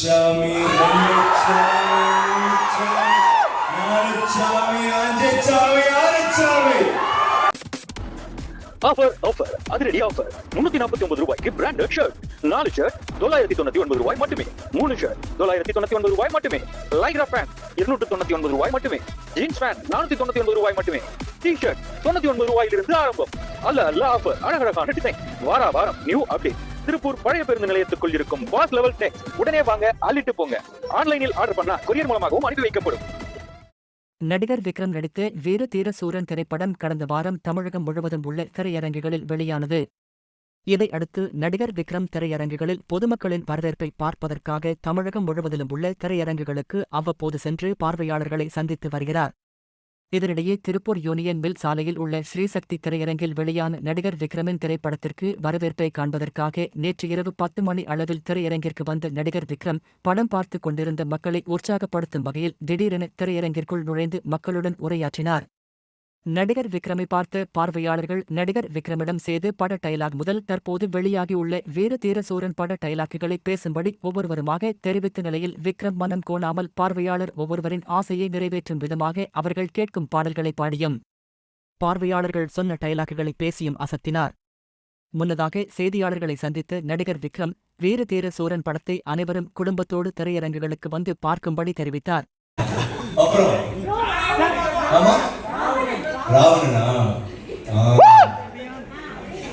சாமி offer offer அதிரடி offer முன்னூத்தி நாற்பத்தி ஒன்பது ரூபாய்க்கு பிராண்டட் ஷர்ட் நாலு ஷர்ட் தொள்ளாயிரத்தி தொண்ணூத்தி ஒன்பது ரூபாய் மட்டுமே. மூணு ஷர்ட் தொள்ளாயிரத்தி தொண்ணூத்தி ஒன்பது ரூபாய் மட்டுமே. லைக்ரா பேண்ட் இருநூற்று தொண்ணூத்தி ஒன்பது ரூபாய் மட்டுமே. ஜீன்ஸ் பேண்ட் நானூத்தி தொண்ணூத்தி ஒன்பது ரூபாய் மட்டுமே. டி ஷர்ட் தொண்ணூத்தி ஒன்பது ரூபாயிலிருந்து ஆரம்பம். அல்ல அல்ல ஆஃபர் அழகழகான டிசைன் வாரா வாரம் நியூ அப்டேட் திருப்பூர் பழைய பேருந்து நிலையத்துக்குள் இருக்கும் பாஸ் லெவல் டெக்ஸ் உடனே வாங்க அள்ளிட்டு போங்க. ஆன்லைனில் ஆர்டர் பண்ணா கொரியர் மூலமாகவும் அனுப்பி வைக்கப்படும். நடிகர் விக்ரம் நடித்த வீர தீர சூரன் திரைப்படம் கடந்த வாரம் தமிழகம் முழுவதும் உள்ள திரையரங்குகளில் வெளியானது. இதை அடுத்து நடிகர் விக்ரம் திரையரங்குகளில் பொதுமக்களின் வரவேற்பை பார்ப்பதற்காக தமிழகம் முழுவதிலும் உள்ள திரையரங்குகளுக்கு அவ்வப்போது சென்று பார்வையாளர்களை சந்தித்து வருகிறார். இதனிடையே திருப்பூர் யூனியன் மில் சாலையில் உள்ள ஸ்ரீசக்தி திரையரங்கில் வெளியான நடிகர் விக்ரமின் திரைப்படத்திற்கு வரவேற்பை காண்பதற்காக நேற்று இரவு பத்து மணி அளவில் திரையரங்கிற்கு வந்த நடிகர் விக்ரம் படம் பார்த்து கொண்டிருந்த மக்களை உற்சாகப்படுத்தும் வகையில் திடீரென திரையரங்கிற்குள் நுழைந்து மக்களுடன் உரையாற்றினார். நடிகர் விக்ரமை பார்த்த பார்வையாளர்கள் நடிகர் விக்ரமிடம் செய்து பட டைலாக் முதல் தற்போது வெளியாகியுள்ள வீர தீரசூரன் பட டைலாக்குகளை பேசும்படி ஒவ்வொருவருமாக தெரிவித்த நிலையில் விக்ரம் மனம் கோணாமல் பார்வையாளர் ஒவ்வொருவரின் ஆசையை நிறைவேற்றும் விதமாக அவர்கள் கேட்கும் பாடல்களை பாடியும். பார்வையாளர்கள் சொன்ன டைலாக்குகளை பேசியும் அசத்தினார். முன்னதாக செய்தியாளர்களை சந்தித்த நடிகர் விக்ரம் வீர தீர சூரன் படத்தை அனைவரும் குடும்பத்தோடு திரையரங்குகளுக்கு வந்து பார்க்கும்படி தெரிவித்தார். அப்புறம்? ராவணனா.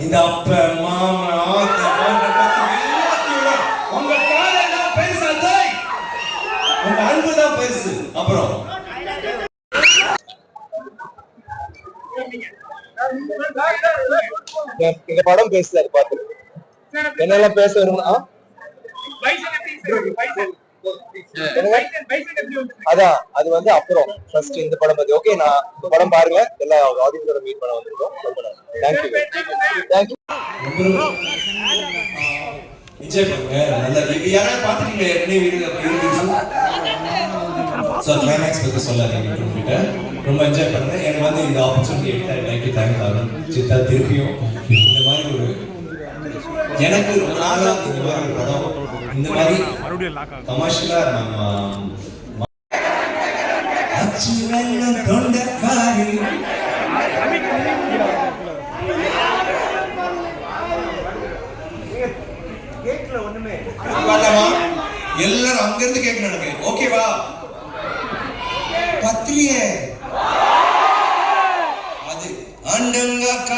இந்த அப்ப மாமா உங்க காதல் தான் பெருசா தாய் உங்க அன்பு தான் பெருசு. அப்புறம். இந்த படம் பேசுறாரு பாத்து என்னெல்லாம் பேச வரும்னா அதான் அது வந்து அப்புறம். ஃபர்ஸ்ட் இந்த படம் பத்தி. ஓகே நான் இந்த படம் பாருங்க. எல்லா ஆடியன்ஸோட மீட் பண்ண வந்திருக்கோம். தேங்க்யூ தேங்க்யூ என்ஜாய் பண்ணுங்க நல்லா இது யாராவது பார்த்துட்டீங்களா ஏற்கனவே வீடு ஸோ கிளைமேக்ஸ் பற்றி சொல்லாதீங்க கிட்ட. ரொம்ப என்ஜாய் பண்ணுங்க. எனக்கு வந்து இந்த ஆப்பர்ச்சுனிட்டி எடுத்தா லைக் டு தேங்க் ஆகும் சித்தா திருப்பியும் இந்த மாதிரி ஒரு எனக்கு ரொம்ப நாளா படம். இந்த மாதிரி கமர்ஷியலா நம்ம அச்சு தொண்டக்காரி எல்லாரும் அங்க இருந்து கேட்கணும் எனக்கு ஓகேவா பத்திரியே. அது அண்டங்க